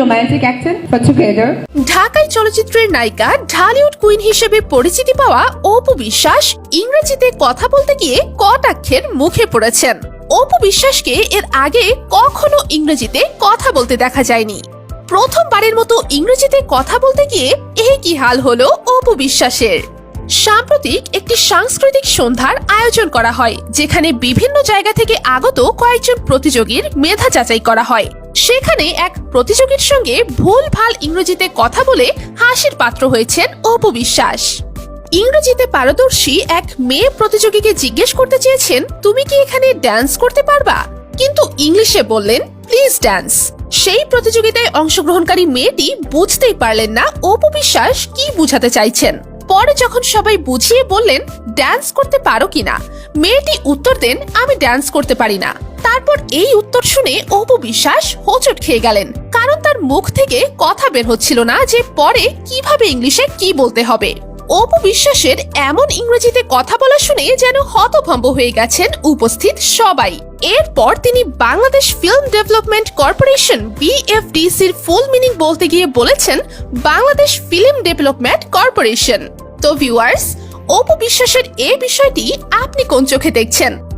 romantic accent for together. ঢাকাই চলচ্চিত্রের নায়িকা ঢালিউড কুইন হিসেবে পরিচিতি পাওয়া অপু বিশ্বাস ইংরেজিতে কথা বলতে গিয়ে কটাক্ষের মুখে পড়েছেন। অপু বিশ্বাসকে এর আগে কখনো ইংরেজিতে কথা বলতে দেখা যায়নি। প্রথমবারের মতো ইংরেজিতে কথা বলতে গিয়ে এই কি হাল হলো অপু বিশ্বাসের? সাম্প্রতিক একটি সাংস্কৃতিক সন্ধ্যার আয়োজন করা হয়, যেখানে বিভিন্ন জায়গা থেকে আগত কয়েকজন প্রতিযোগীর মেধা যাচাই করা হয়। সেখানে এক প্রতিযোগীর সঙ্গে ভুল ভালো ইংরেজিতে কথা বলে হাসির পাত্র হয়েছেন অপু বিশ্বাস। ইংরেজিতে পারদর্শী এক মেয়ে প্রতিযোগীকে জিজ্ঞেস করতে চেয়েছেন, তুমি কি এখানে ড্যান্স করতে পারবা? কিন্তু ইংলিশে বললেন প্লিজ ড্যান্স সেই প্রতিযোগিতায় অংশগ্রহণকারী মেয়েটি বুঝতেই পারলেন না অপু বিশ্বাস কি বুঝাতে চাইছেন। পরে যখন সবাই বুঝিয়ে বললেন ড্যান্স করতে পারো কিনা? মেয়েটি উত্তর দেন, আমি ড্যান্স করতে পারি না। তারপর এই উত্তর শুনে অপু বিশ্বাস হোঁচট খেয়ে গেলেন। কারণ তার মুখ থেকে কথা বের হচ্ছিল না যে পরে কীভাবে ইংলিশে কি বলতে হবে। অপু বিশ্বাসের এমন ইংরেজিতে কথা বলা শুনে যেন হতভম্ব হয়ে গেছেন উপস্থিত সবাই। এরপর তিনি বাংলাদেশ ফিল্ম ডেভেলপমেন্ট কর্পোরেশন, বিএফডিসির ফুল মিনিং বলতে গিয়ে বলেছেন, বাংলাদেশ ফিল্ম ডেভেলপমেন্ট কর্পোরেশন। তো ভিউয়ার্স, অপু বিশ্বাসের এ বিষয়টি আপনি কোন চোখে দেখছেন?